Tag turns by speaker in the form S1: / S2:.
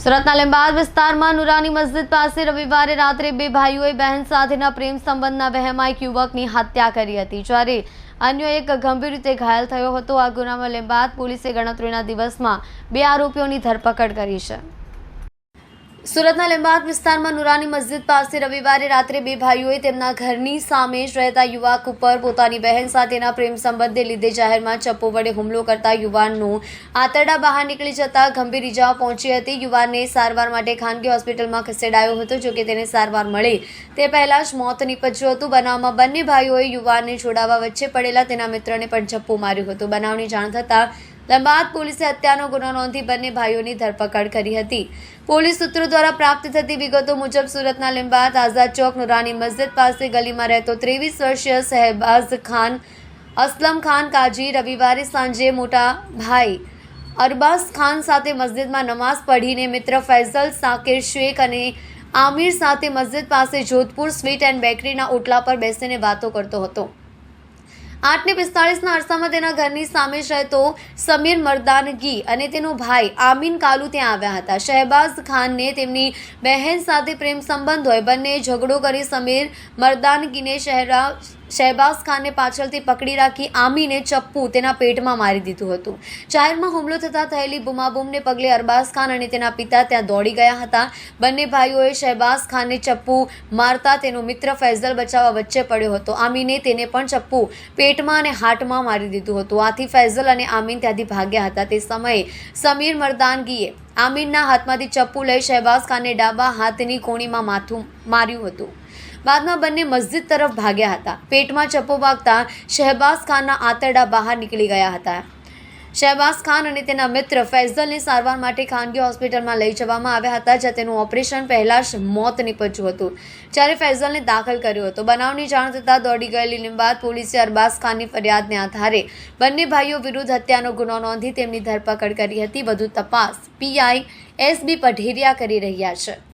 S1: સુરતના લીંબાદ વિસ્તારમાં નુરાની મસ્જિદ પાસે રવિવારે રાત્રે બે ભાઈઓએ બહેન સાથેના પ્રેમ સંબંધના વહેમાં એક યુવકની હત્યા કરી હતી. જ્યારે અન્ય એક ગંભીર રીતે ઘાયલ થયો હતો, આ ગુનામાં લીંબાદ પોલીસે ગણતરીના દિવસમાં બે આરોપીઓની ધરપકડ કરી છે. સુરતના લીંબાદ વિસ્તારમાં નુરાની મસ્જિદ પાસે રવિવારે રાત્રે બે ભાઈઓએ તેમના ઘરની સામે જ રહેતા યુવક ઉપર પોતાની બહેન સાથેના પ્રેમ સંબંધને લીધે જાહેરમાં ચપ્પો વડે હુમલો કરતા યુવાનનું આંતરડા બહાર નીકળી જતા ગંભીર ઇજાઓ પહોંચી હતી. યુવાનને સારવાર માટે ખાનગી હોસ્પિટલમાં ખસેડાયો હતો જોકે તેને સારવાર મળે તે પહેલાં જ મોત નીપજ્યું હતું. બનાવમાં બંને ભાઈઓએ યુવાનને છોડાવવા વચ્ચે પડેલા તેના મિત્રને પણ ચપ્પો માર્યું હતું. બનાવની જાણ થતાં લંબાદ પોલીસે હત્યાનો ગુનો નોંધી બંને ભાઈઓની ધરપકડ કરી હતી. પોલીસ સૂત્રો દ્વારા પ્રાપ્ત થતી વિગતો મુજબ સુરતના લિંબાત આઝાદ ચોક, નુરાની મસ્જિદ પાસે ગલીમાં રહેતો ત્રેવીસ વર્ષીય શહેબાઝ ખાન, અસલમ ખાન કાજી રવિવારે સાંજે મોટા ભાઈ અરબાઝ ખાન સાથે મસ્જિદમાં નમાઝ પઢીને મિત્ર ફૈઝલ સાકિર શેખ અને આમિર સાથે મસ્જિદ પાસે જોધપુર સ્વીટ એન્ડ બેકરીના ઓટલા પર બેસીને વાતો કરતો હતો. આઠને પિસ્તાળીસના અરસામાં તેના ઘરની સામે રહેતો સમીર મરદાનગી અને તેનો ભાઈ આમીન કાલુ ત્યાં આવ્યા હતા. શહેબાઝ ખાનને તેમની બહેન સાથે પ્રેમ સંબંધ હોય, બંને ઝઘડો કરી સમીર મરદાનગીને શહેરા શહેબાઝ ખાનને પાછળથી પકડી રાખી આમીને ચપ્પુ તેના પેટમાં મારી દીધું હતું. જાહેરમાં હુમલો થતાં થયેલી બુમાબુમને પગલે અરબાઝ ખાન અને તેના પિતા ત્યાં દોડી ગયા હતા. બંને ભાઈઓએ શહેબાઝ ખાનને ચપ્પુ મારતા તેનો મિત્ર ફૈઝલ બચાવવા વચ્ચે પડ્યો હતો. આમીને તેને પણ ચપ્પુ પેટમાં અને હાર્ટમાં મારી દીધું હતું. આથી ફૈઝલ અને આમીન ત્યાંથી ભાગ્યા હતા. તે સમયે સમીર મરદાનગીએ આમીનના હાથમાંથી ચપ્પુ લઈ શહેબાઝ ખાનને ડાબા હાથની કોણીમાં માથું માર્યું હતું. બાદમાં બંને મસ્જિદ તરફ ભાગ્યા હતા. પેટમાં ચપ્પો વાગતા શહેબાઝ ખાનના આંતરડા બહાર નીકળી ગયા હતા. શહેબાઝ ખાન અને તેના મિત્ર ફૈઝલને સારવાર માટે ખાનગી હોસ્પિટલમાં લઈ જવામાં આવ્યા હતા, જ્યાં તેનું ઓપરેશન પહેલાં જ મોત નીપજ્યું હતું. જ્યારે ફૈઝલને દાખલ કર્યો હતો. બનાવની જાણ થતાં દોડી ગયેલી લીંબાદ પોલીસે અરબાઝ ખાનની ફરિયાદને આધારે બંને ભાઈઓ વિરુદ્ધ હત્યાનો ગુનો નોંધી તેમની ધરપકડ કરી હતી. વધુ તપાસ પીઆઈ એસબી પઢેરિયા કરી રહ્યા છે.